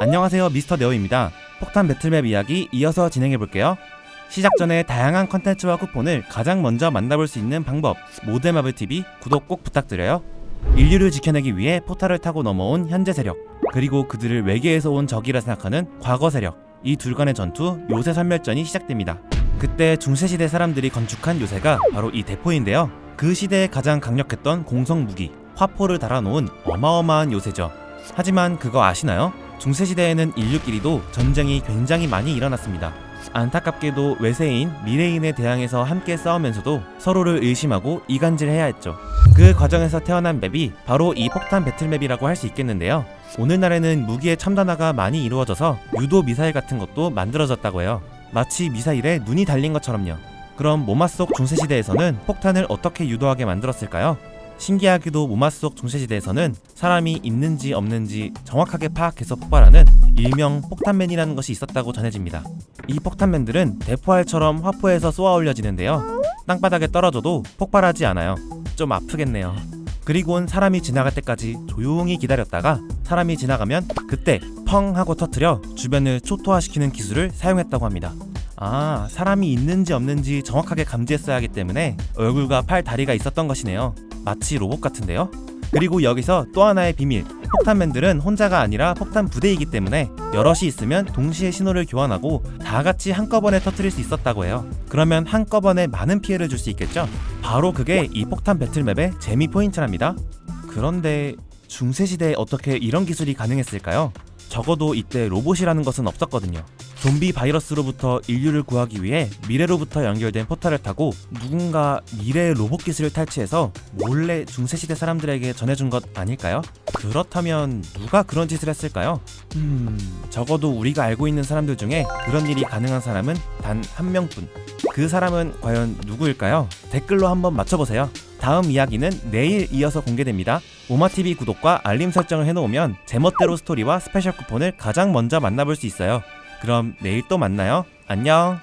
안녕하세요 미스터 네오입니다. 폭탄 배틀맵 이야기 이어서 진행해 볼게요. 시작 전에 다양한 컨텐츠와 쿠폰을 가장 먼저 만나볼 수 있는 방법 모드마블 TV 구독 꼭 부탁드려요. 인류를 지켜내기 위해 포탈을 타고 넘어온 현재 세력 그리고 그들을 외계에서 온 적이라 생각하는 과거 세력 이 둘 간의 전투 요새 선멸전이 시작됩니다. 그때 중세시대 사람들이 건축한 요새가 바로 이 대포인데요. 그 시대에 가장 강력했던 공성 무기 화포를 달아놓은 어마어마한 요새죠. 하지만 그거 아시나요? 중세시대에는 인류끼리도 전쟁이 굉장히 많이 일어났습니다. 안타깝게도 외세인, 미래인에 대항해서 함께 싸우면서도 서로를 의심하고 이간질해야 했죠. 그 과정에서 태어난 맵이 바로 이 폭탄 배틀맵이라고 할 수 있겠는데요. 오늘날에는 무기의 첨단화가 많이 이루어져서 유도 미사일 같은 것도 만들어졌다고 해요. 마치 미사일에 눈이 달린 것처럼요. 그럼 모마 속 중세시대에서는 폭탄을 어떻게 유도하게 만들었을까요? 신기하게도 모마 속 중세시대에서는 사람이 있는지 없는지 정확하게 파악해서 폭발하는 일명 폭탄맨이라는 것이 있었다고 전해집니다. 이 폭탄맨들은 대포알처럼 화포에서 쏘아 올려지는데요. 땅바닥에 떨어져도 폭발하지 않아요. 좀 아프겠네요. 그리고는 사람이 지나갈 때까지 조용히 기다렸다가 사람이 지나가면 그때 펑 하고 터트려 주변을 초토화시키는 기술을 사용했다고 합니다. 아, 사람이 있는지 없는지 정확하게 감지했어야 하기 때문에 얼굴과 팔, 다리가 있었던 것이네요. 마치 로봇 같은데요? 그리고 여기서 또 하나의 비밀. 폭탄맨들은 혼자가 아니라 폭탄 부대이기 때문에 여럿이 있으면 동시에 신호를 교환하고 다 같이 한꺼번에 터트릴 수 있었다고 해요. 그러면 한꺼번에 많은 피해를 줄 수 있겠죠? 바로 그게 이 폭탄 배틀맵의 재미 포인트랍니다. 그런데 중세시대에 어떻게 이런 기술이 가능했을까요? 적어도 이때 로봇이라는 것은 없었거든요. 좀비 바이러스로부터 인류를 구하기 위해 미래로부터 연결된 포탈을 타고 누군가 미래의 로봇 기술을 탈취해서 몰래 중세시대 사람들에게 전해준 것 아닐까요? 그렇다면 누가 그런 짓을 했을까요? 음, 적어도 우리가 알고 있는 사람들 중에 그런 일이 가능한 사람은 단 한 명뿐. 그 사람은 과연 누구일까요? 댓글로 한번 맞춰보세요. 다음 이야기는 내일 이어서 공개됩니다. 오마TV 구독과 알림 설정을 해놓으면 제멋대로 스토리와 스페셜 쿠폰을 가장 먼저 만나볼 수 있어요. 그럼 내일 또 만나요. 안녕!